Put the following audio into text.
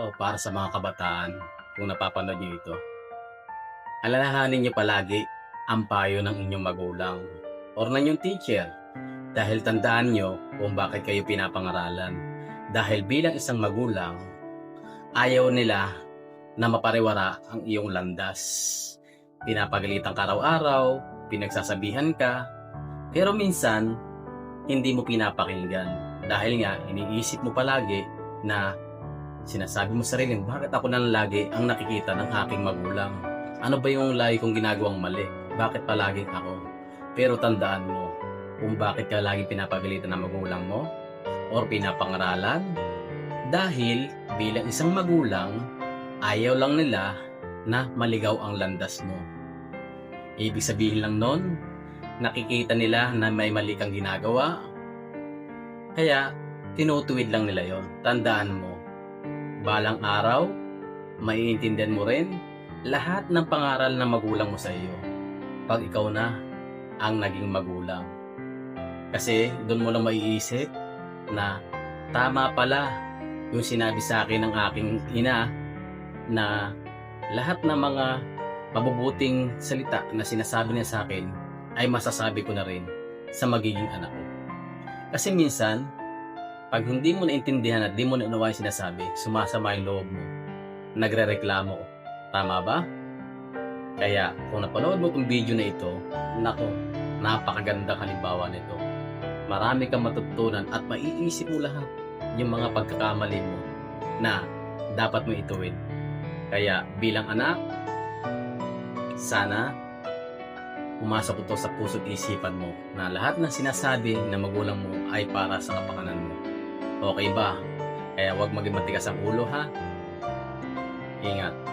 to para sa mga kabataan kung napapanood niyo ito. Alalahanin niyo palagi ang payo ng inyong magulang or ng inyong teacher dahil tandaan niyo kung bakit kayo pinapangaralan. Dahil bilang isang magulang, ayaw nila na mapariwara ang iyong landas. Pinapagalitan ka araw-araw, pinagsasabihan ka, pero minsan, hindi mo pinapakinggan. Dahil nga, iniisip mo palagi na sinasabi mo sa sarili, bakit ako nang lagi ang nakikita ng aking magulang? Ano ba yung lagi kong ginagawang mali? Bakit palagi ako? Pero tandaan mo, kung bakit ka lagi pinapagalitan ng magulang mo or pinapangaralan, dahil bilang isang magulang, ayaw lang nila na maligaw ang landas mo. Ibig sabihin lang nun, nakikita nila na may mali kang ginagawa, kaya tinutuwid lang nila yon. Tandaan mo, balang araw, maiintindihan mo rin lahat ng pangaral ng magulang mo sa iyo pag ikaw na ang naging magulang. Kasi doon mo lang maiisip na tama pala yung sinabi sa akin ng aking ina na lahat ng mga mabubuting salita na sinasabi niya sa akin ay masasabi ko na rin sa magiging anak ko. Kasi minsan, pag hindi mo naintindihan at di mo naunawa yung sinasabi, sumasama yung loob mo. Nagre-reklamo. Tama ba? Kaya, kung napanood mo itong video na ito, nako, napakaganda halimbawa nito. Marami kang matutunan at maiisip mo lahat yung mga pagkakamali mo na dapat mo ituwid. Kaya bilang anak, sana pumasok ito sa puso't isipan mo na lahat ng sinasabi na magulang mo ay para sa kapakanan mo. Okay ba? Kaya huwag maging matigas ang ulo ha. Ingat.